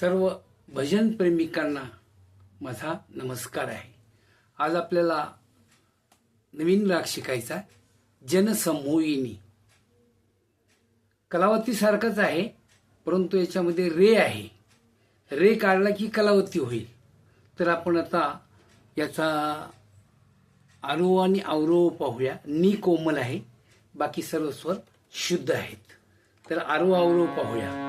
सर्व भजन प्रेमिकांना माझा नमस्कार आहे. आज आपल्याला नवीन राग शिकायचा आहे. जनसमोहिनी. कलावती सारखंच आहे परंतु याच्यामध्ये रे आहे. रे काढला की कलावती होईल. तर आपण आता याचा आरोह आणि अवरोह पाहूया. नी कोमल आहे बाकी सर्व स्वर शुद्ध आहेत. तर आरोह अवरोह पाहूया.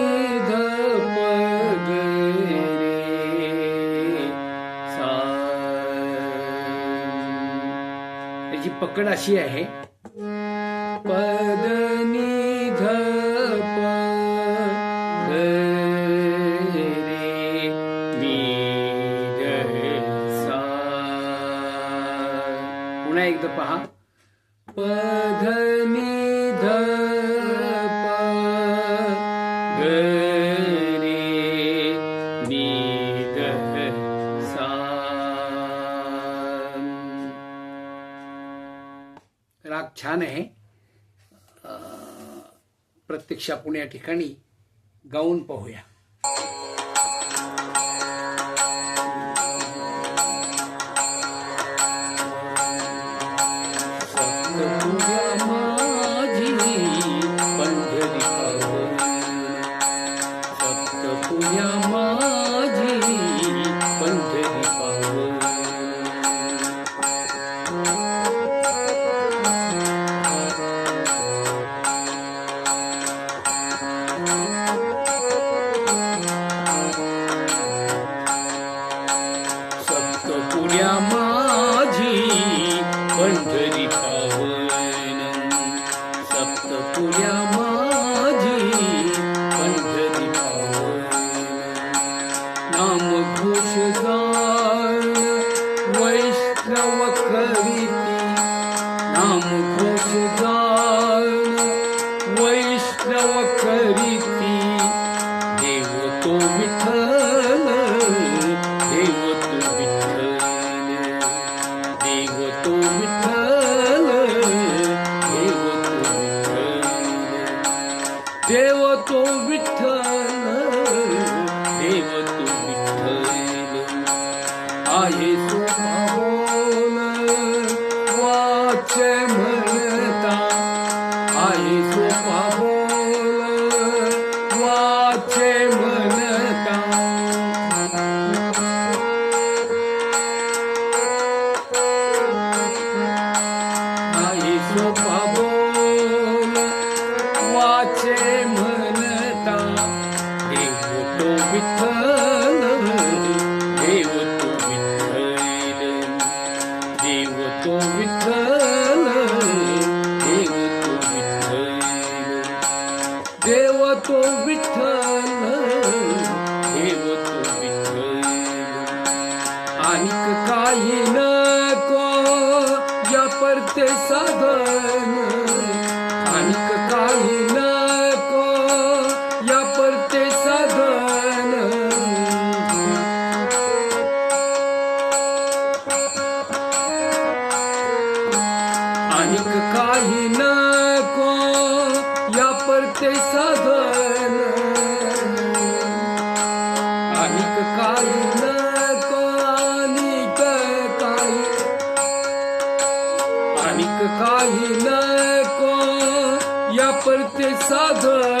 पकड अशी आहे. पद निध पुन्हा एकदा पहा. पध निध प्रत्यक्ष आपण या ठिकाणी गाऊन पाहूया. सप्तपुऱ्या माझी पंढरी पावन. सप्तपुऱ्या माझी पंढरी पावन. नाम घोष गाण वैष्णव करीती नाम घोष वैष्णव करीती proteção.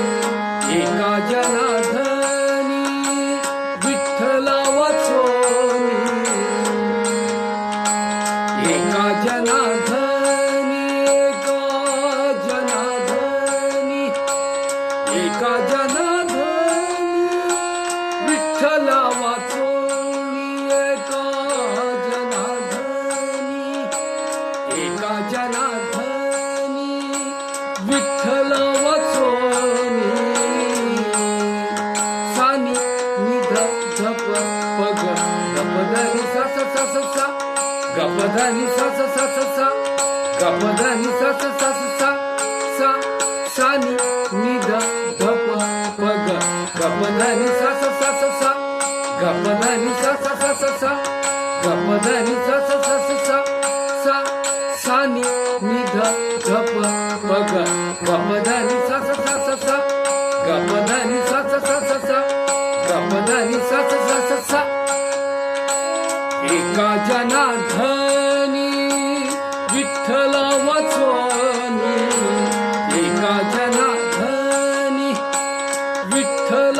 एका जनार्दनी विठ्ठल वाचून एका जनार्दनी एका जनार्दनी एका जनार्दनी विठ्ठल वाचून एका जनार्दनी एका सा सा सा सा सा गपधनी सा सा सा सा सा गपधनी सा सा सा सा सा सा सानी निध धप पग गपधनी सा सा सा सा सा गपधनी सा सा सा सा सा गपधनी सा सा सा सा सा सा सानी निध धप पग गपधनी सा सा सा सा सा गपधनी सा सा सा सा सा गपधनी सा सा सा सा सा एका जनार्दनी विठ्ठल वाचोनी एका जनार्दनी विठ्ठल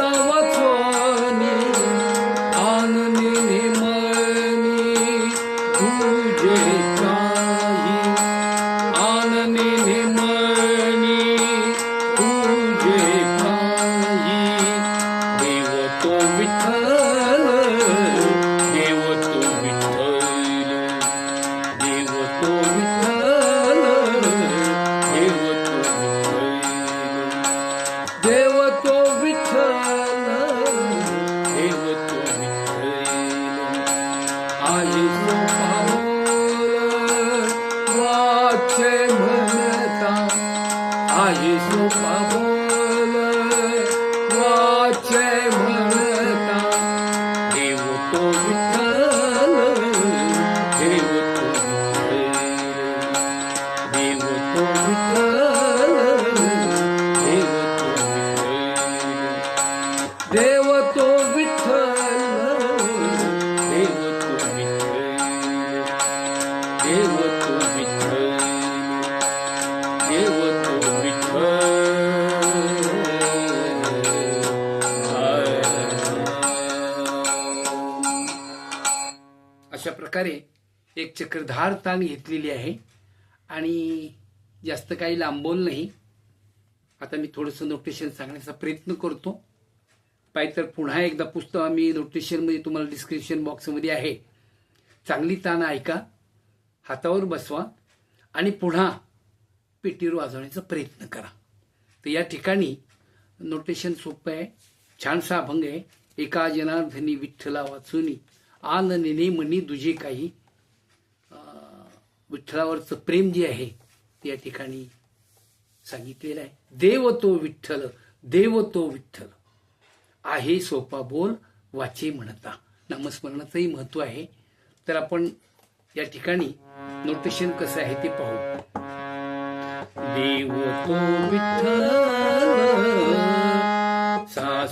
प्रकारे एक चक्रधार ताण घेतलेली आहे. आणि जास्त काही लांबवलं नाही. आता मी थोडंसं नोटेशन सांगण्याचा प्रयत्न करतो. पाहिजे तर पुन्हा एकदा पुस्तक आम्ही नोटेशनमध्ये तुम्हाला डिस्क्रिप्शन बॉक्समध्ये आहे. चांगली ताण ऐका. हातावर बसवा. आणि पुन्हा पेटीवर वाजवण्याचा प्रयत्न करा. तर या ठिकाणी नोटेशन सोपं आहे. छानसा अभंग आहे. एका जनार्धनी विठ्ठला वाचुनी आन नेने मनी दुजे काही विठ्ठलावरचं प्रेम जे आहे ते या ठिकाणी सांगितलेलं आहे. देव तो विठ्ठल देव तो विठ्ठल आहे सोपा बोल वाचे म्हणता. नामस्मरणाचंही महत्त्व आहे. तर आपण या ठिकाणी नोटेशन कसं आहे ते पाहू. देव तो विठ्ठल सा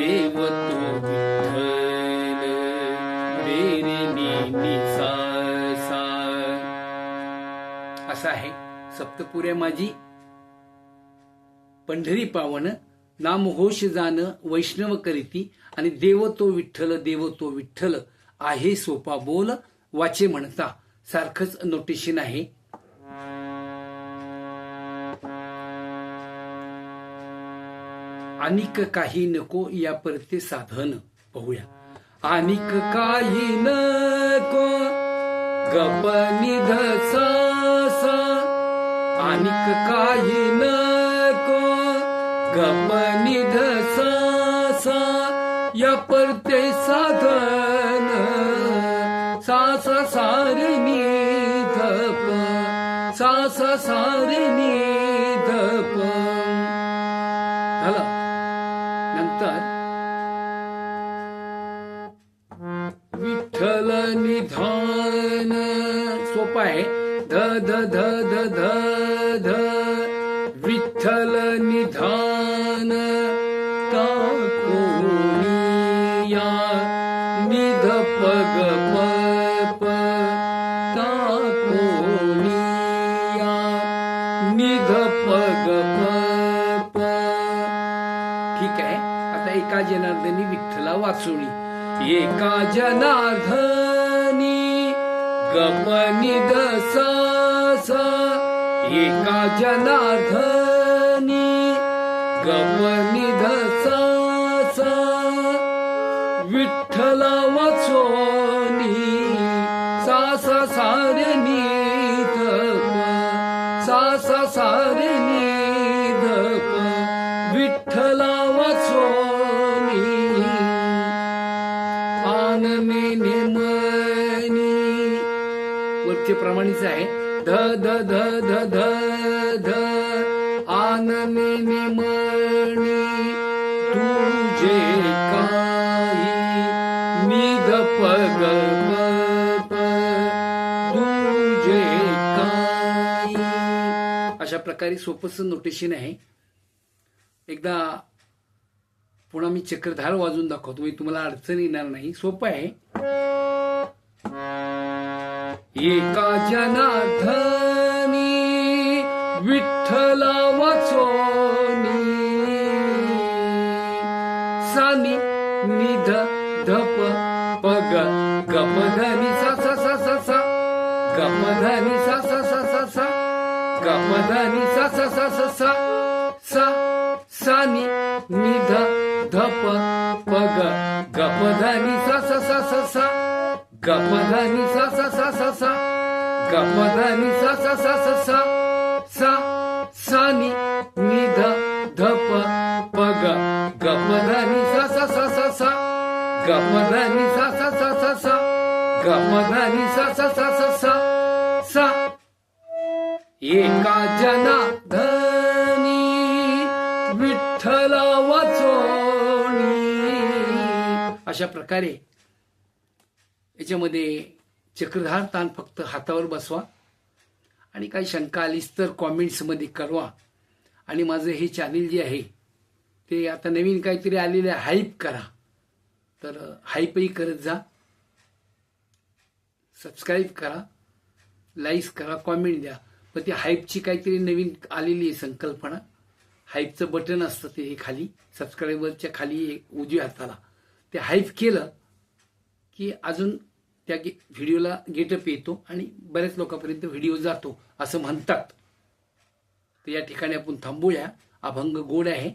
देव तो विठ्ठल रे आहे. सप्तपुरे माझी पंढरी पावन नाम होश जाण वैष्णव करीती आणि देव तो विठ्ठल देव तो विठ्ठल आहे सोपा बोल वाचे म्हणता. सारखंच नोटेशन आहे. अनिक काही नको या परते साधन पाहूया. अनिक काही नको गप निध अनिक काही नको गप निध या परते साधन सास सा सारे निधप. सा सा तर विठ्ठल निधान सोपा आहे. ध ध ध ध ध ध. विठ्ठल निधान का कोणिया निध पग प जनार्दनी विठ्ठला वाचोळी एका जनार्दनी गपनी दसास. एका जनार्दनी गपनी दसा वरचे आहे ध ध ध ध ध. ध आनने नेमणी तुझे काही मी ध पग तुझे काही. अशा प्रकारे सोपस नोटेशन आहे. एकदा पुन्हा मी चक्रधार वाजून दाखवतो म्हणजे तुम्हाला अडचण येणार नाही. सोपं आहे. एका जनार्दनी विठ्ठला वचोनी सानी निध धप पग गप धनी सा सा सा सा सा गप धनी सा सा सा सा सा गप धनी सा सा सा सा सा सा सानी निध धप पग गप धनी सा सा सा सा सा गप धनी सा सा सा सा सा गप धनी सा सा सा सा सा सा सानी निध धप पग गप धनी सा सा सा सा सा गप धनी सा सा सा सा सा गप सा सा सा सा सा सा एका जना धनी विठ्ठला वाचोणी अशा प्रकारे याच्यामध्ये चक्रधार ताण फक्त हातावर बसवा. आणि काही शंका आलीच तर कॉमेंट्समध्ये कळवा. आणि माझं हे चॅनेल जे आहे ते आता नवीन काहीतरी आलेलं हाईप करा. तर हाईपही करत जा. सबस्क्राईब करा. लाईक्स करा कॉमेंट द्या. पण ती हाईपची काहीतरी नवीन आलेली आहे संकल्पना. हाईपचं बटन असतं ते हे खाली सबस्क्रायबरच्या खाली एक उजव्या हाताला. ते हाईप केलं की अजून त्या गे- व्हिडिओला गेटअप येतो आणि बऱ्याच लोकांपर्यंत व्हिडिओ जातो असं म्हणतात. तर या ठिकाणी आपण थांबूया. अभंग गोड आहे.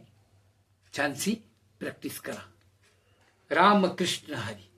छानसी प्रॅक्टिस करा. रामकृष्ण हरी.